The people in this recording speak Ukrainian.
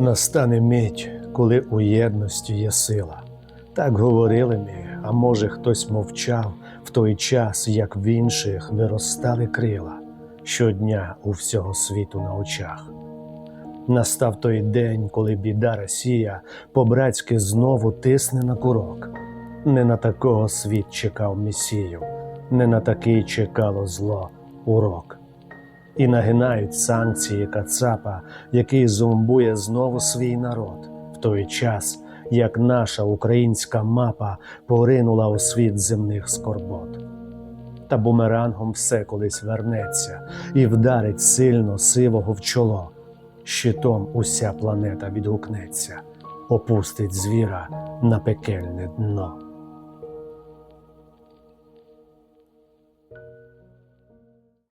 Настане мить, коли у єдності є сила. Так говорили ми, а може хтось мовчав в той час, як в інших виростали крила щодня у всього світу на очах. Настав той день, коли біда Росія по-братськи знову тисне на курок. Не на такого світ чекав Месію, не на такий чекало зло урок. І нагинають санкції Кацапа, який зомбує знову свій народ, в той час, як наша українська мапа поринула у світ земних скорбот. Та бумерангом все колись вернеться і вдарить сильно сивого в чоло. Щитом уся планета відгукнеться, опустить звіра на пекельне дно.